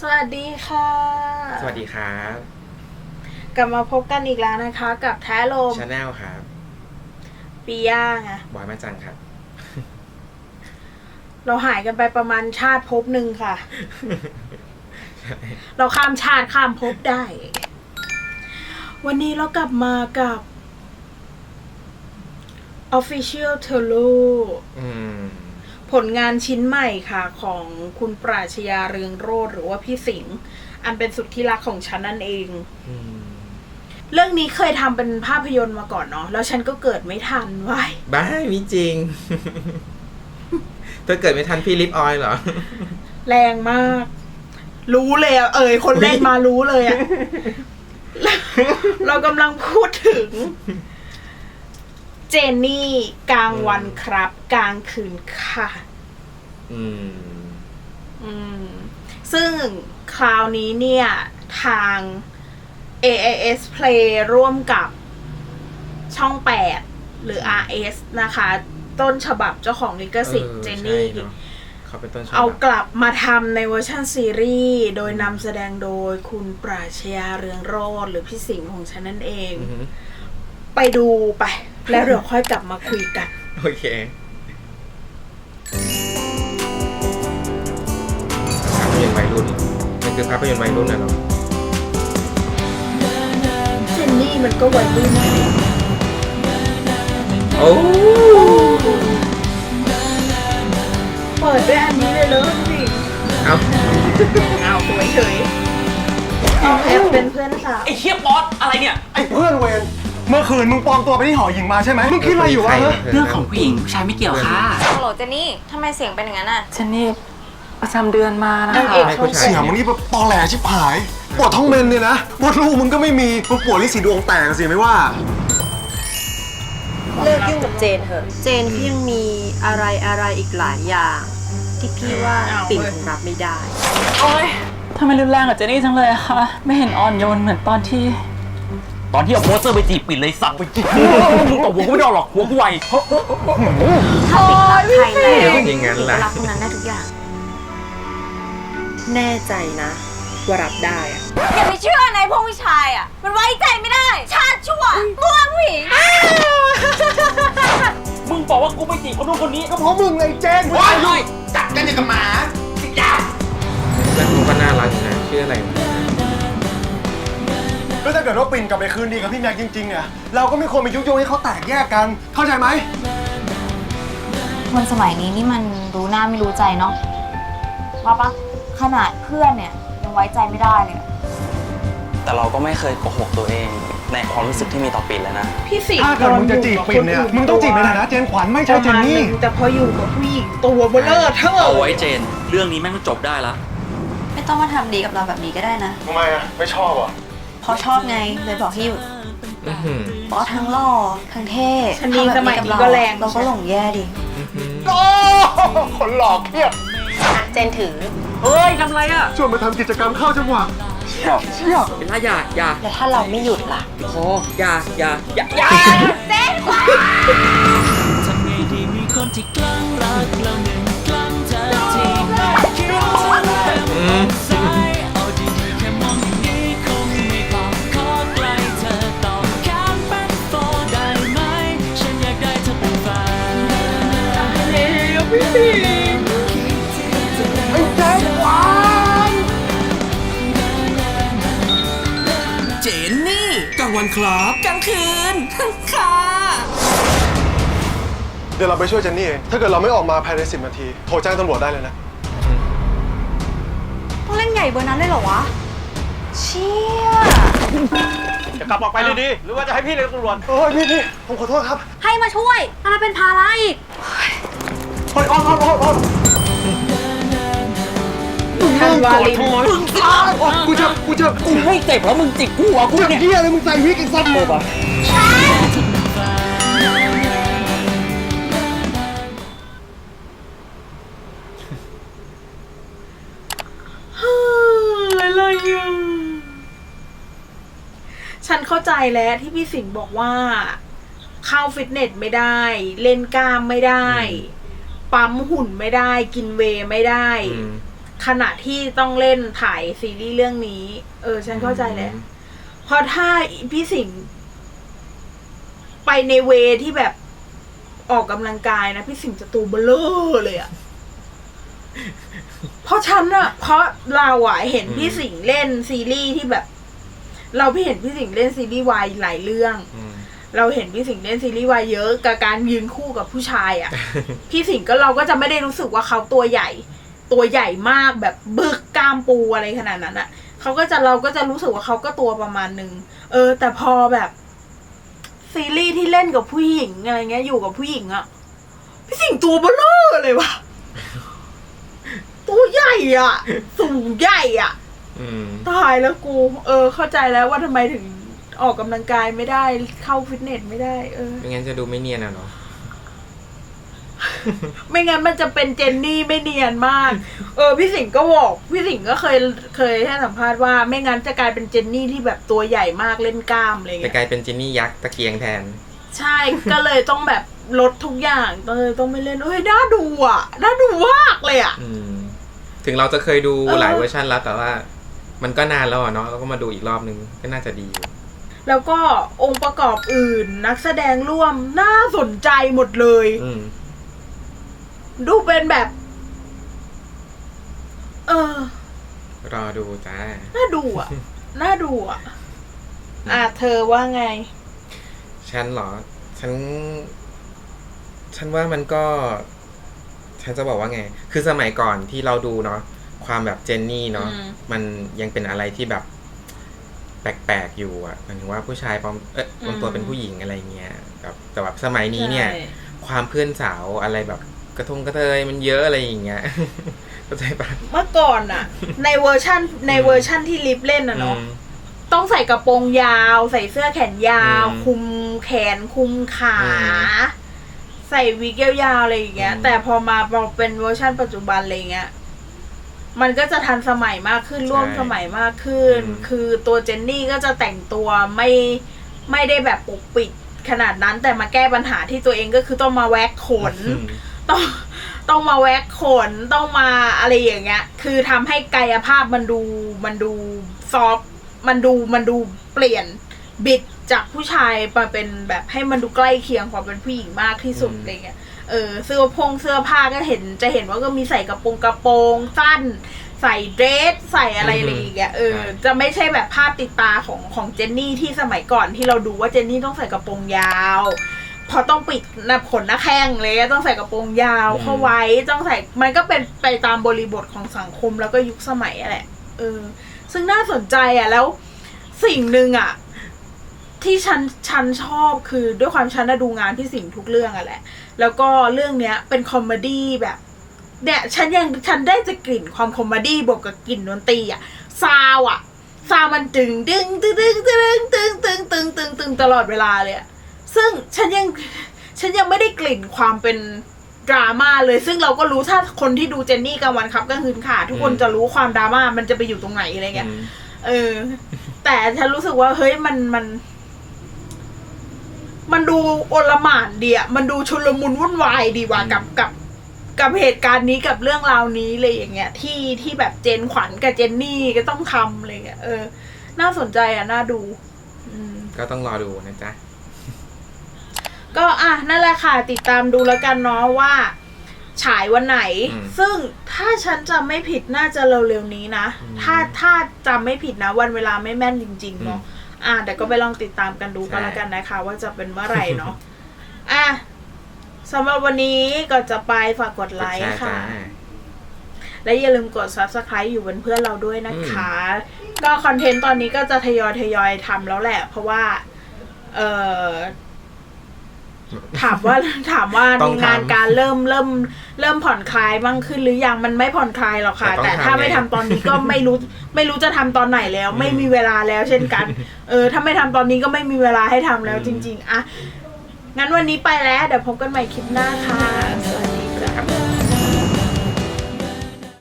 สวัสดีค่ะ สวัสดีครับ กลับมาพบกันอีกแล้วนะคะ กับแท้ลมชาแนลครับปีย่าไงบอยมาจังครับ เราหายกันไปประมาณชาติภพหนึ่งค่ะ เราข้ามชาติข้ามภพได้ วันนี้เรากลับมากับ Official t e l o อืม ผลงานชิ้นใหม่ค่ะของคุณปราชญาเรืองโรธหรือว่าพี่สิงห์อันเป็นสุดที่รักของฉันนั่นเองอืมเรื่องนี้เคยทำเป็นภาพยนตร์มาก่อนเนาะแล้วฉันก็เกิดไม่ทันไว้ยบ้ามีจริง เธอเกิดไม่ทันพี่ลิปออยล์เหรอ แรงมาก รู้เลยอะเอ่ยคนเล่นมารู้เลยอะเรากำลังพูดถึง เจนนี่กลางวันครับ กลางคืนค่ะ อืม อืม ซึ่งคราวนี้เนี่ย ทาง AIS Play ร่วมกับช่อง 8 หรือ RS นะคะ ต้นฉบับเจ้าของลิขสิทธิ์ออเจนนี่ใช่เอะเขาเป็นต้นฉบับ เอากลับมาทำในเวอร์ชันซีรีส์ โดยนำแสดงโดยคุณปราชญาเรืองโรธหรือพี่สิงห์ของฉันนั่นเองอือหือไปดูไป แล้วเดี๋ยวค่อยกลับมาคุยกัน โอเค ภาพยนตร์วัยรุ่นมันคือภาพยนตร์วัยรุ่นนะเนาะเจนนี่มันก็วัยรุ่นนะโอ้เปิดด้วยอันนี้เลยเลยสิเอาเอาสวยเฉยเอาแอปเป็นเพื่อนสาว ไอ้เฮียป๊อตอะไรเนี่ย ไอ้เพื่อนเวร เมื่อคืนมึงปลอมตัวไปที่หอหญิงมาใช่ไหมมึงคิดอะไรอยู่วะฮะเรื่องของผู้หญิงผู้ชายไม่เกี่ยวค่ะฮัลโหลเจนนี่ทำไมเสียงเป็นอย่างนั้นอะฉันนี่ประจำเดือนมานะนางคะเอกช่องเสียงมึงนี่แบบตอแหลชิบหาย ปวดท้องเมนเนี่ยนะปวดลูกมึงก็ไม่มีมึงปวดที่สีดวงแตกสิไม่ว่าเลิกยุ่งกับเจนเถอะ เจนพี่ยังมีอะไรอะไรอีกหลายอย่าง ที่พี่ว่าปิ่นคงรับไม่ได้ โอ๊ยทำไมรุนแรงกับเจนนี่จังเลยอะคะ ไม่เห็นอ่อนโยนเหมือนตอนที่ ตอนที่เอาโปสเตอร์ไปจีบปิ่นเลยสั่งไปจีบมึงตบหัวกูไม่โดนหรอกหัวกูไวถ้าปิ่นรักใครแล้วอย่างนั้นปิ่นล่ะก็รับพวกนั้นได้ทุกอย่าง แน่ใจนะว่ารับได้อะอย่าไปเชื่อในพวกผู้ชายอะ มันไว้ใจไม่ได้ ชาติชั่วมั่วผู้หญิงมึงบอกว่ากูไปจีบคนนู้นคนนี้ก็เพราะมึงไอ้เจนว้ายเลยจัดกันอย่างกับหมาสิจ้าแล้วเขาก็น่ารักอยู่นะชื่ออะไรวะแล้วถ้า เกิดว่าปิ่นกลับไปคืนดีกับพี่แม็กจริงๆเนี่ยเราก็ไม่ควรไปยุยงให้เขาแตกแยกกัน เข้าใจไหมคนสมัยนี้นี่มันรู้หน้าไม่รู้ใจเนาะว่าปะขนาดเพื่อนเนี่ยยังไว้ใจไม่ได้เลยอะแต่เราก็ไม่เคยโกหกตัวเองในความรู้สึกที่มีต่อปิ่นเลยนะ พี่สิงห์ถ้าเกิดมึงจะจีบปิ่นเนี่ยมึงต้องจีบในฐานะเจนขวัญไม่ปใช่ระเจมานณหนี่นึงแต่พออยู่กับผู้หญิงตัวเบลเลอร์เธอเอาไว้เจน เรื่องนี้แม่งก็จบได้ละ ไม่ต้องมาทำดีกับเราแบบนี้ก็ได้นะ ทำไมอะ ไม่ชอบอะ เพราะชอบไงเลยบอกให้หยุดอื้อหือเพราะทั้งหล่อทั้งเท่ชะนีทำแบบสมัยกับนี้เราก็แรง เราก็หลงแย่ดิ อื้อหือโอ้คนหลอกเครียดเจนถือ เฮ้ยทำไรอะชวนมาทำกิจกรรมเข้าจังหวะเชี่ยเชี่ยเป็นล่าอย่าอย่าแล้วถ้าเราไม่หยุดล่ะพออย่าอย่าอย่าอย่าอื ครับกลางคืน ค่ะ เดี๋ยวเราไปช่วยเจนนี่เอง ถ้าเกิดเราไม่ออกมาภายใน10นาที โทรแจ้งตำรวจได้เลยนะ ต้องเล่นใหญ่เบอร์นั้นเลยเหรอวะ เชี่ย จะกลับออกไปเลยดีหรือว่าจะให้พี่เรียกตำรวจ โอ้ยพี่พี่ผมขอโทษครับให้มาช่วยอะไรเป็นภาระอีก เฮ้ยออนออนออนออน ทันวาลินมึงอ้าวออนกูจะกูจะกูไม่เจ็บแล้วมึงจิกกูหัวกูกูเนี่ยเหี้ยเลยมึงใส่วิกไอ้สัตว์เลยปะอะไรอะฉันเข้าใจแล้วที่พี่สิงห์บอกว่า เข้าฟิตเนสไม่ได้ เล่นกล้ามไม่ได้ ปั๊มหุ่นไม่ได้ กินเวย์ไม่ได้อืม ขณะที่ต้องเล่นถ่ายซีรีส์เรื่องนี้ เออ ฉันเข้าใจแหละเพราะถ้าพี่สิงห์ไปในเวที่แบบออกกำลังกายนะ พี่สิงห์จะตัวเบลอเลยอะเพราะฉันอะเพราะเราอะเห็นพี่สิงห์เล่นซีรีส์ที่แบบ เราพี่เห็นพี่สิงห์เล่นซีรีส์วายหลายเรื่อง อืม เราเห็นพี่สิงห์เล่นซีรีส์วายเยอะกับการยืนคู่กับผู้ชายอะ่ะพี่สิงห์ก็เราก็จะไม่ได้รู้สึกว่าเขาตัวใหญ่ ตัวใหญ่มากแบบบึกกล้ามปูอะไรขนาดนั้นอะ่ะเขาก็จะเราก็จะรู้สึกว่าเขาก็ตัวประมาณหนึ่งเออ แต่พอแบบ ซีรีส์ที่เล่นกับผู้หญิงอะไรเงี้ย อยู่กับผู้หญิงอะ่ะพี่สิงห์ตัวเบลอเลยว่ะตัวใหญ่อะ่ะสูงใหญ่อะอืมตายแล้วกู เออ เข้าใจแล้วว่าทำไมถึงออกกำลังกายไม่ได้เข้าฟิตเนสไม่ได้ เออไม่งั้นจะดูไม่เนียนอะเนาะ ไม่งั้นมันจะเป็นเจนนี่ไม่เนียนมาก เออพี่สิงห์ก็บอกพี่สิงห์ก็เคยเคยให้สัมภาษณ์ว่า ไม่งั้นจะกลายเป็นเจนนี่ที่แบบตัวใหญ่มากเล่นกล้ามอะไรจะเงี้ยกลายเป็นจินนี่ยักษ์ตะเกียงแทน ใช่ก็เลยต้องแบบลดทุกอย่างก็เลยต้องไม่เล่นเอ้ยน่าดูอะน่าดูมากเลยอะ อืม ถึงเราจะเคยดูเออ หลายเวอร์ชันแล้วแต่ว่า มันก็นานแล้วอะเนาะเราก็มาดูอีกรอบนึงก็น่าจะดีอยู่แล้วก็องค์ประกอบอื่นนักแสดงร่วมน่าสนใจหมดเลย อืม ดูเป็นแบบ เออ รอดูจ้า น่าดูอะ น่าดูอะ อะ เธอว่าไง ฉันเหรอ ฉัน ฉันว่ามันก็ ฉันจะบอกว่าไง คือสมัยก่อนที่เราดูเนาะ ความแบบเจนนี่เนาะ อืม มันยังเป็นอะไรที่แบบ แปลกๆอยู่อะหมายถึงว่าผู้ชายปลอม เอ๊ะปลอมตัวเป็นผู้หญิงอะไรเงี้ยแบบแต่แบบสมัยนี้เนี่ย ใช่ ความเพื่อนสาวอะไรแบบ กระทงกระเทยมันเยอะอะไรอย่างเงี้ยเข้าใจปะเมื่อก่อนอะในเวอร์ชั่นในเวอร์ชั่นที่ลิฟเล่นอะเนาะอืม ต้องใส่กระโปรงยาว ใส่เสื้อแขนยาว อืมคุมแขนคุมขา อืใส่วิกยาวๆอะไรอย่างเงี้ย อืม แต่พอมาพอเป็นเวอร์ชั่นปัจจุบันอะไรเงี้ยมันก็จะทันสมัยมากขึ้นร่วมสมัยมากขึ้นอืมคือตัวเจนนี่ก็จะแต่งตัวไม่ไม่ได้แบบปกปิดขนาดนั้น แต่มาแก้ปัญหาที่ตัวเองก็คือต้องมาแว็กขน อืม ต้องต้องมาแว็กขนต้องมาอะไรอย่างเงี้ย คือทำให้กายภาพมันดูมันดูซอฟต์มันดูมันดูเปลี่ยนบิดจากผู้ชายมาเป็นแบบให้มันดูใกล้เคียงความเป็นผู้หญิงมากที่สุดอืมอะไรเงี้ยเออเสื้อพงเสื้อผ้าก็เห็นจะเห็นว่าก็มีใส่กระโปรงกระโปรงสั้น ใส่เดรสใส่อะไรอะไรอย่างเงี้ยเออจะไม่ใช่แบบภาพติดตาของของเจนนี่ที่สมัยก่อนที่เราดูว่าเจนนี่ต้องใส่กระโปรงยาวเพราะต้องปิดหน้าขนหน้าแข้งเลยต้องใส่กระโปรงยาวอืมเข้าไว้ต้องใส่มันก็เป็นไปตามบริบทของสังคมแล้วก็ยุคสมัยอะแหละเออ ซึ่งน่าสนใจอะแล้วสิ่งหนึ่งอะ ที่ฉันฉันชอบคือด้วยความฉันน่ะดูงานพี่สิงห์ทุกเรื่องอะแหละ แล้วก็เรื่องเนี้ยเป็นคอมเมดี้แบบเนี่ยฉันยังฉันได้จะกลิ่นความคอมเมดี้บวกกับกลิ่นดนตรีอะซาวอะซาวมันตึงดึงตึงตึงตึงตึงตึงตึงตึงตึงตลอดเวลาเลยอะ ซึ่งฉันยังฉันยังไม่ได้กลิ่นความเป็นดราม่าเลย ซึ่งเราก็รู้ถ้าคนที่ดูเจนนี่กลางวันครับกลางคืนค่ะ ทุกคนจะรู้ความดราม่ามันจะไปอยู่ตรงไหนอะไรเงี้ยอืมเออ แต่ฉันรู้สึกว่าเฮ้ยมันมัน มันดูโอลหม่านดีอะมันดูชุลมุนวุ่นวายดีว่ะกับกับกับเหตุการณ์นี้กับเรื่องราวนี้เลยอย่างเงี้ย ที่ที่แบบเจนขวัญกับเจนนี่ก็ต้องทำอะไรเงี้ยเออ น่าสนใจอะ น่าดูอืมก็ต้องรอดูนะจ๊ะ ก็อะนั่นแหละค่ะ ติดตามดูแล้วกันเนาะว่า ฉายวันไหน อืมซึ่งถ้าฉันจำไม่ผิดน่าจะเร็วๆนี้นะ อืมถ้าถ้าจำไม่ผิดนะ วันเวลาไม่แม่นจริงๆเนาะอะแต่ก็ไปลองติดตามกันดูกันใช่ แล้วกันนะคะ ว่าจะเป็นเมื่อไหร่เนาะอะสำหรับวันนี้ก็จะไปฝากกดไลกดแชค์ร์ค่ะจ้าและอย่าลืมกด subscribe อยู่เป็นเพื่อนเราด้วยนะคะ ก็คอนเทนต์ตอนนี้ก็จะทยอยทยอยทำแล้วแหละ เพราะว่า เออ ถามว่าถามว่าต้มีองทำงานการเริ่มเริ่มเริ่มผ่อนคลายบ้างขึ้นหรือยังมันไม่ผ่อนคลายหรอกค่ะ แต่แต่ต้องถ้าทำไม่ไงทำตอนนี้ก็ไม่รู้ ไม่รู้จะทำตอนไหนแล้วอืมไม่มีเวลาแล้ว เช่นกัน เออถ้าไม่ทำตอนนี้ก็ไม่มีเวลาให้ทำแล้วอืมจริง ๆอะงั้นวันนี้ไปแล้วเดี๋ยวพบกันใหม่คลิปหน้าค่ะสวัสดี